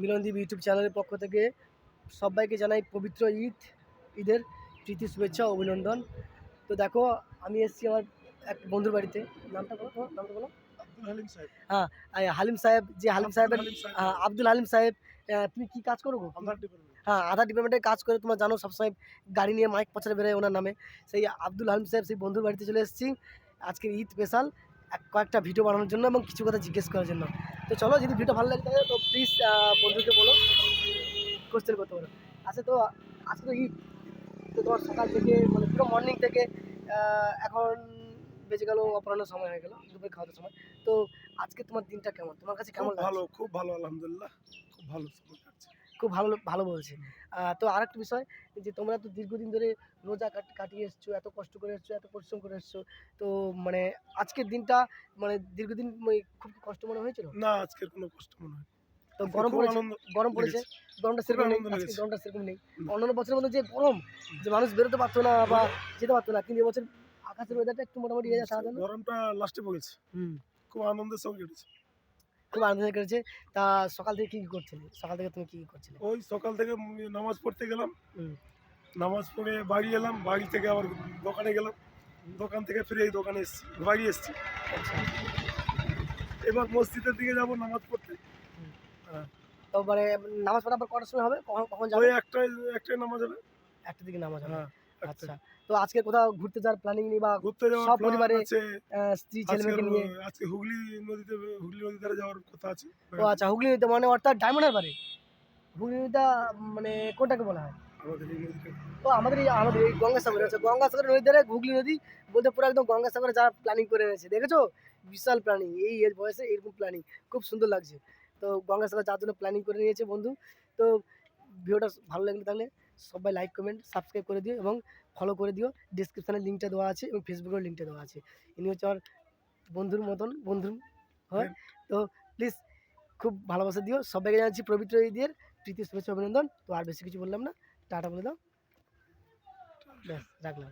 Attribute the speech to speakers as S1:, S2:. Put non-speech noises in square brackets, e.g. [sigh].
S1: Milandeep YouTube চ্যানেলের পক্ষ থেকে সবাইকে জানাই পবিত্র ঈদ ঈদের প্রীতি শুভেচ্ছা অভিনন্দন। তো দেখো আমি এসেছি আমার এক বন্ধুর বাড়িতে। নামটা বলো নামটা বলো?
S2: আব্দুল হালিম সাহেব।
S1: আই হালিম সাহেব যে হালিম সাহেবের। আব্দুল হালিম সাহেব তুমি কি কাজ করো গো? হ্যাঁ আধার ডিপার্টমেন্টে কাজ করে তোমার জানো সবসময় গাড়ি নিয়ে মাইক পচারে বেরোয় ওনার নামে। সেই আব্দুল হালিম সাহেব সেই বন্ধুর বাড়িতে চলে এসেছি। আজকের ঈদ স্পেশাল কয়েকটা ভিডিও বানানোর জন্য এবং কিছু কথা জিজ্ঞেস করার জন্য। তো চলো যদি ভিডিও ভালো লাগে তাহলে তো প্লিজ বন্ধুকে বলো। কোশ্চেন করতে পারো আচ্ছা তো আজকে তো ঈদ তো তোমার সকাল থেকে মানে পুরো মর্নিং থেকে এখন বেঁচে গেল অপরাহ্ন সময় হয়ে গেল দুপুরে খাওয়ার সময়। তো আজকে তোমার দিনটা কেমন? তোমার কাছে কেমন
S2: ভালো খুব ভালো আলহামদুলিল্লাহ। খুব ভালো সময় কাটছে।
S1: খুব ভালো ভালো বলছে। তো আরেকটা বিষয় যে তোমরা তো দীর্ঘদিন ধরে রোজা কাট কাটিয়ে এসছো এত কষ্ট করে এসছো এত পরিশ্রম করে এসছো তো মানে আজকের দিনটা মানে দীর্ঘদিন খুব কষ্ট মনে হয়েছিল?
S2: না আজকের কোনো কষ্ট মনে হয়
S1: তো গরম পড়েছে গরম পড়েছে গরমটা সেরকম নেই আজকে গরমটা সেরকম নেই। অন্যান্য বছরের মধ্যে যে গরম যে মানুষ বেরোতে পারতো না বা যেতে পারতো না কিন্তু এবছর আকাশের ওয়েদারটা একটু মোটামুটি
S2: গরমটা লাস্টে পড়েছে।
S1: হুম।
S2: খুব আনন্দের সঙ্গে কেটেছে।
S1: খুব আনন্দ করেছে। তা সকাল থেকে কী কী করছিলে? সকাল থেকে তুমি কী কী করছিলে?
S2: ওই সকাল থেকে নামাজ পড়তে গেলাম। নামাজ পড়ে বাড়ি এলাম। বাড়ি থেকে আবার দোকানে গেলাম। দোকান থেকে ফিরে এই দোকানে এসেছি বাড়ি এসেছি।
S1: আচ্ছা।
S2: এবার মসজিদের দিকে যাব নামাজ পড়তে।
S1: তো মানে নামাজ পড়া আবার কটার সময় হবে? কখন কখন যাবে?
S2: ওই একটাই একটাই নামাজ হবে।
S1: একটা দিকে নামাজ হবে।
S2: হ্যাঁ।
S1: আচ্ছা। [laughs] তো আজকে কোথাও ঘুরতে যাওয়ার প্ল্যানিং নেই বা
S2: ঘুরতে যাওয়ার
S1: সব পরিবারে স্ত্রী ছেলে মেয়েকে নিয়ে।
S2: আজকে হুগলি নদীতে হুগলি নদী ধারে যাওয়ার কথা আছে।
S1: ও আচ্ছা হুগলি নদীতে মানে অর্থাৎ ডায়মন্ডের বাড়ি? হুগলি নদীটা মানে কোনটাকে বলা হয়? তো আমাদের এই আমাদের এই গঙ্গাসাগর। আছে গঙ্গাসাগর নদীর ধারে হুগলি নদী বলতে পুরো একদম গঙ্গাসাগরে যারা প্ল্যানিং করে এনেছে দেখেছ? বিশাল প্ল্যানিং এই এজ বয়সে এরকম প্ল্যানিং খুব সুন্দর লাগছে। তো গঙ্গাসাগর যাওয়ার জন্য প্ল্যানিং করে নিয়েছে বন্ধু। তো ভিডিওটা ভালো লাগলে তাহলে সবাই লাইক কমেন্ট সাবস্ক্রাইব করে দিও এবং ফলো করে দিও। ডিসক্রিপশানে লিঙ্কটা দেওয়া আছে এবং ফেসবুকের লিঙ্কটা দেওয়া আছে। ইনি হচ্ছে আমার বন্ধুর মতন বন্ধুর হয়। তো প্লিজ খুব ভালোবাসা দিও। সবাইকে জানাচ্ছি পবিত্র ঈদের প্রীতি শুভেচ্ছা অভিনন্দন। তো আর বেশি কিছু বললাম না। টাটা বলে দাও। ব্যাস রাখলাম।